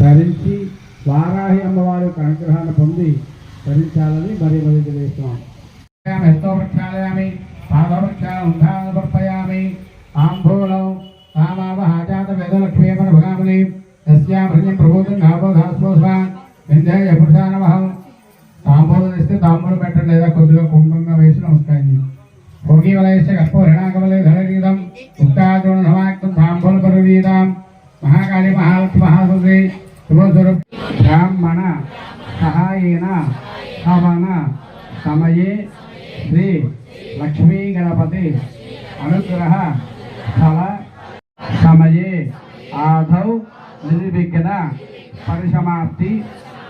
ధరించి వారాహి అమ్మవారి యొక్క అనుగ్రహాన్ని పొంది ధరించాలని మరి మరి తెలియజేస్తున్నాం. హస్తోపక్షాళయామి పాదోపక్షాళం సమర్పయామి ఆంబూలం రామావహాజాత వేదలక్ష్మీపర భగామని తస్యామృతం ప్రబోధం నాబోధాస్పోస్వాన్ వింధ్యాయ పురుషానమహం. తాంబూలం ఇస్తే తాంబూలం పెట్టండి లేదా కొద్దిగా కుంభంగా వేసి నమస్కారం భోగి వలయస్య కర్పూరణాకవలే ధనగీతం సమాక్తం తాంబూల మహాకాళి మహాలక్ష్మి మహాసుందరి శుభస్వరూప్ బ్రాహ్మణ సహాయేన హవన సమయే శ్రీ లక్ష్మీ గణపతి అనుగ్రహ స్థల సమయే ఆదౌ నిర్విఘ్న పరిసమాప్తి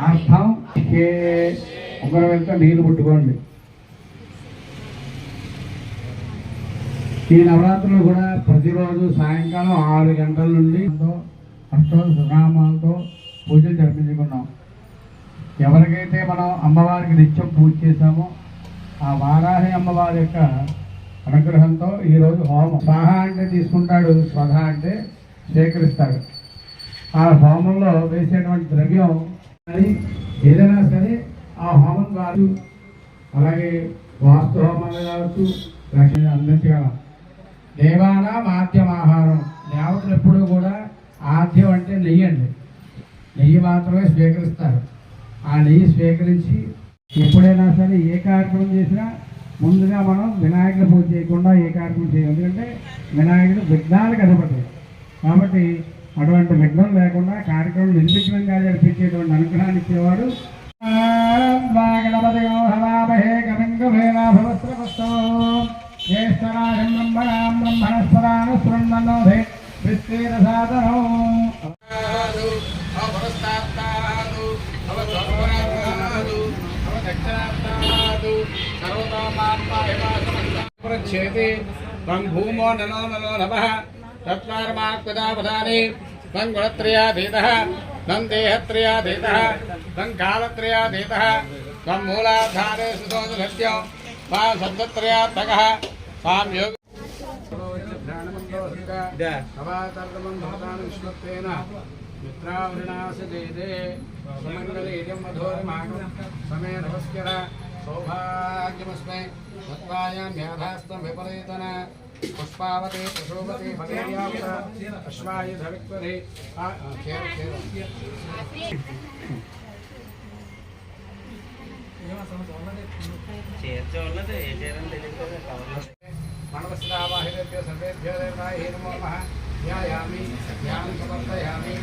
అర్థం. ఏ ఒకరు వెళ్తే పుట్టుకోండి ఈ నవరాత్రులు కూడా ప్రతిరోజు సాయంకాలం ఆరు గంటల నుండి అష్టో పూజలు జరిపించుకున్నాం. ఎవరికైతే మనం అమ్మవారికి నిత్యం పూజ చేశామో ఆ వారాహి అమ్మవారి యొక్క అనుగ్రహంతో ఈరోజు హోమం. స్వాహ అంటే తీసుకుంటాడు స్వధ అంటే సేకరిస్తాడు ఆ హోమంలో వేసేటువంటి ద్రవ్యం ఏదైనా సరే ఆ హోమం కాదు. అలాగే వాస్తు హోమాలు కావచ్చు లక్ష్మి అందించగలం దేవాన మాధ్యమాహారం దేవతలు ఎప్పుడూ కూడా ఆద్యం అంటే నెయ్యండి నెయ్యి మాత్రమే స్వీకరిస్తారు. ఆ నెయ్యి స్వీకరించి ఎప్పుడైనా సరే ఏ కార్యక్రమం చేసినా ముందుగా మనం వినాయకుడు పూజ చేయకుండా ఏ కార్యక్రమం చేయాలి ఎందుకంటే వినాయకుడు విఘ్నాలకు అధిపతి కాబట్టి అటువంటి విఘ్నం లేకుండా కార్యక్రమం నిర్విఘ్నంగా జరిపించేటువంటి అనుగ్రహాన్ని ఇచ్చేవాడు చేతి త్వం భూమో ననో ననో నమ తత్వారమాత్మదాపదాని త్వం గుణత్రయాధీత త్వం దేహత్రయాధీత త్వం కాలత్రయాధీత త్వం మూలాధారే సుతోజ సత్యం మా శబ్దత్రయాత్మక స్వాం యోగ విష్ణుత్వేన మిత్రావృణాసజేదే సుమంగళేయం మధోరమాగం సమే నమస్కర सौभाग्यमस्मै तत्त्वायां व्याधास्तं विपरीतन। पुष्पावते प्रशोभते भगेयावत अश्वायुधविक्वरे मणवस्त्रावाहिरेभ्यो सर्वेभ्यो देवतायै नमो नमः। ध्यायामि ध्यां समर्पयामि,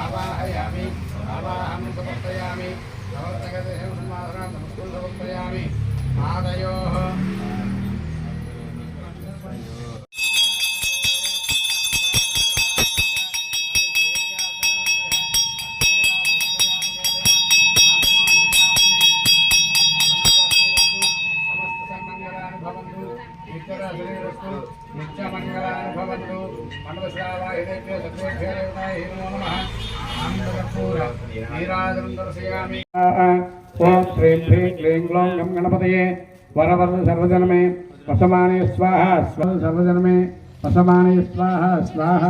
आवाहयामि आवाहं समर्पयामि। भवतगदेहं సమర్పయామి ఆదయోః. సమస్త సన్మంగళాన్ని భవంతు నిత్యరసరేరస్తు నిత్యమంగళాన్ని భవంతు మండలశ్రావాహిరేభ్యో సర్వేభ్యో నమః. ఆనందకర్పూర నీరాజనం దర్శయామి ఓం శ్రీం హ్రీం క్లీం గ్లౌం గం గణపతయే వరవరద సర్వజనమే వసమానే స్వాహ స్వ సర్వజనమే వసమానే స్వాహ స్వాహ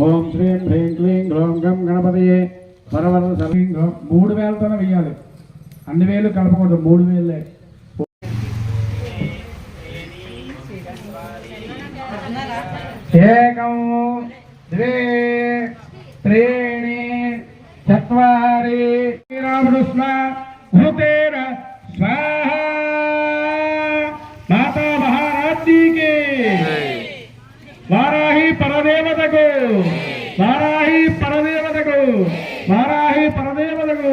ఓం శ్రీం హ్రీం క్లీం గ్లౌం గం గణపతయే వరవరద సర్వ మూడు వేలతోనే వెయ్యాలి. అన్ని వేలు కలపకూడదు మూడు వేలే. ఏకం ద్వే త్రీ చత్వారి శ్రీరాముడు స్వ స్వాహ మాతా మహారాజ్ఞీకి వారాహి పరదేవతకు వారాహి పరదేవతకు వారాహి పరదేవతకు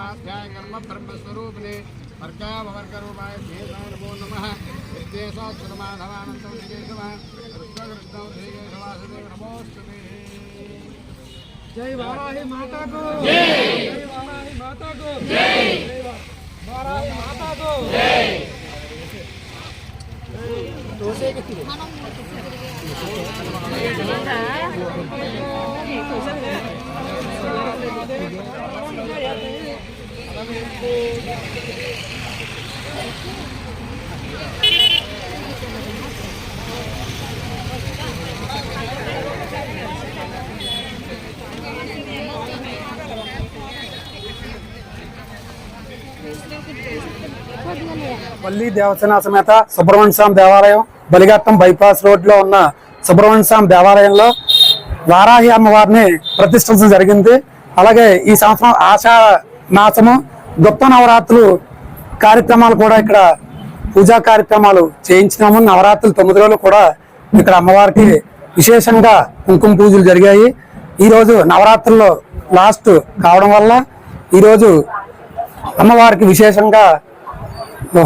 उपाध्याय कर्म ब्रह्म स्वरूप ने अर्का भवर करूपाय नमो नमः। विद्येशाक्षरमाधवानन्दं श्रीकेशवः कृष्णकृष्णं श्रीकेशवासुदेव नमोऽस्तु जय माता को। जय। जय वाराही माता को। जय। वाराही माता को। जय। दोसे कितने दोसे వల్లి దేవసేన సమేత సుబ్రహ్మణ్య స్వామి దేవాలయం బలిఘట్టం బైపాస్ రోడ్లో ఉన్న సుబ్రహ్మణ్య స్వామి దేవాలయంలో వారాహి అమ్మవారిని ప్రతిష్ఠించడం జరిగింది. అలాగే ఈ సంవత్సరం ఆషా మాసము గొప్ప నవరాత్రులు కార్యక్రమాలు కూడా ఇక్కడ పూజా కార్యక్రమాలు చేయించినాము. నవరాత్రులు తొమ్మిది రోజులు కూడా ఇక్కడ అమ్మవారికి విశేషంగా కుంకుమ పూజలు జరిగాయి. ఈరోజు నవరాత్రుల్లో లాస్ట్ కావడం వల్ల ఈరోజు అమ్మవారికి విశేషంగా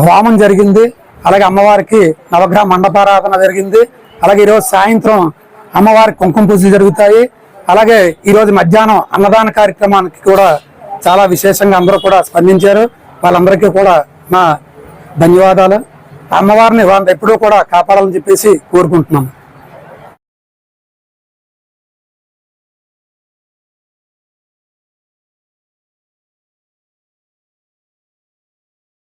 హోమం జరిగింది. అలాగే అమ్మవారికి నవగ్రహ మండపారాధన జరిగింది. అలాగే ఈరోజు సాయంత్రం అమ్మవారికి కుంకుమ పూజలు జరుగుతాయి. అలాగే ఈరోజు మధ్యాహ్నం అన్నదాన కార్యక్రమానికి కూడా చాలా విశేషంగా అందరూ కూడా స్పందించారు. వాళ్ళందరికీ కూడా మా ధన్యవాదాలు. అమ్మవారిని వాళ్ళ ఎప్పుడూ కూడా కాపాడాలని చెప్పేసి కోరుకుంటున్నాము